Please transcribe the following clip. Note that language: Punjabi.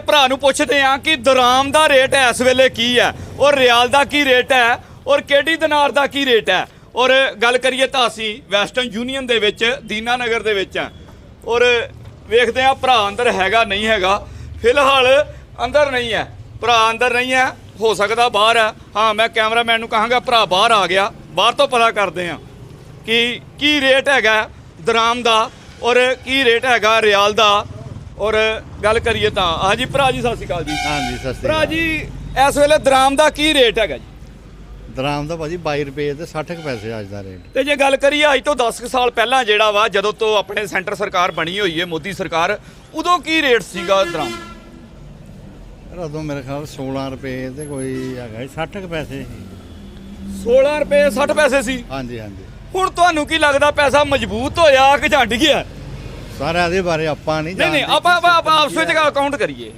ਕਿਸੇ ਭਰਾ ਨੂੰ ਪੁੱਛਦੇ ਆ ਕਿ ਦਰਾਮ ਦਾ ਰੇਟ ਇਸ ਵੇਲੇ ਕੀ ਹੈ ਔਰ ਰਿਆਲ ਦਾ ਕੀ ਰੇਟ ਹੈ ਔਰ ਕਿਹੜੀ ਦਿਨਾਰ ਦਾ ਕੀ ਰੇਟ ਹੈ ਔਰ ਗੱਲ ਕਰੀਏ ਤਾਂ ਅਸੀਂ ਵੈਸਟਰਨ ਯੂਨੀਅਨ ਦੇ ਵਿੱਚ ਦੀਨਾਨਗਰ ਦੇ ਵਿੱਚ ਆ। ਔਰ ਵੇਖਦੇ ਆ ਭਰਾ ਅੰਦਰ ਹੈਗਾ, ਨਹੀਂ ਹੈਗਾ। ਫਿਲਹਾਲ ਅੰਦਰ ਨਹੀਂ ਹੈ ਭਰਾ ਅੰਦਰ ਨਹੀਂ ਹੈ ਹੋ ਸਕਦਾ ਬਾਹਰ ਹੈ ਹਾਂ, ਮੈਂ ਕੈਮਰਾਮੈਨ ਨੂੰ ਕਹਾਂਗਾ, ਭਰਾ ਬਾਹਰ ਆ ਗਿਆ। ਬਾਹਰ ਤੋਂ ਪਤਾ ਕਰਦੇ ਆ ਕਿ ਕੀ ਰੇਟ ਹੈਗਾ ਦਰਾਮ ਦਾ ਔਰ ਕੀ ਰੇਟ ਹੈਗਾ ਰਿਆਲ ਦਾ। ਔਰ ਗੱਲ ਕਰੀਏ ਤਾਂ ਹਾਂਜੀ ਭਰਾ ਜੀ ਸਤਿ ਸ਼੍ਰੀ ਅਕਾਲ ਜੀ। ਹਾਂਜੀ ਸਤਿ ਸ਼੍ਰੀ ਭਰਾ ਅਕਾਲ। ਜੀ ਇਸ ਵੇਲੇ ਦਰਾਮ ਦਾ ਕੀ ਰੇਟ ਹੈਗਾ ਜੀ? ਦਰਾਮ ਦਾ ਭਾਜੀ 22 ਰੁਪਏ ਤੇ 60 ਕੁ ਪੈਸੇ ਅੱਜ ਦਾ ਰੇਟ। ਤੇ ਜੇ ਗੱਲ ਕਰੀਏ ਅੱਜ ਤੋਂ 10 ਕੁ ਸਾਲ ਪਹਿਲਾਂ ਜਿਹੜਾ ਵਾ ਜਦੋਂ ਤੋਂ ਆਪਣੇ ਸੈਂਟਰ ਸਰਕਾਰ ਬਣੀ ਹੋਈ ਹੈ ਮੋਦੀ ਸਰਕਾਰ ਉਦੋਂ ਕੀ ਰੇਟ ਸੀਗਾ ਦਰਾਮ? ਦਾ? ਉਦੋਂ ਮੇਰੇ ਖਿਆਲ 16 ਰੁਪਏ ਤੇ ਕੋਈ ਹੈਗਾ ਸੀ 60 ਕੁ ਪੈਸੇ ਸੀ। 16 ਰੁਪਏ 60 ਪੈਸੇ ਸੀ। ਹਾਂਜੀ ਹਾਂਜੀ। ਹੁਣ ਤੁਹਾਨੂੰ ਕੀ ਲੱਗਦਾ ਪੈਸਾ ਮਜ਼ਬੂਤ ਹੋਇਆ ਕਿ ਝੰਡ ਗਿਆ? ਸਾਰਾ ਇਹਦੇ ਬਾਰੇ ਆਪਾਂ ਨਹੀਂ ਨਹੀਂ ਨਹੀਂ ਜਾਣਦੇ। ਆਪਾਂ ਆਪਾਂ ਆਪਾਂ ਆਪਸ ਵਿੱਚ ਕਾਊਂਟ ਕਰੀਏ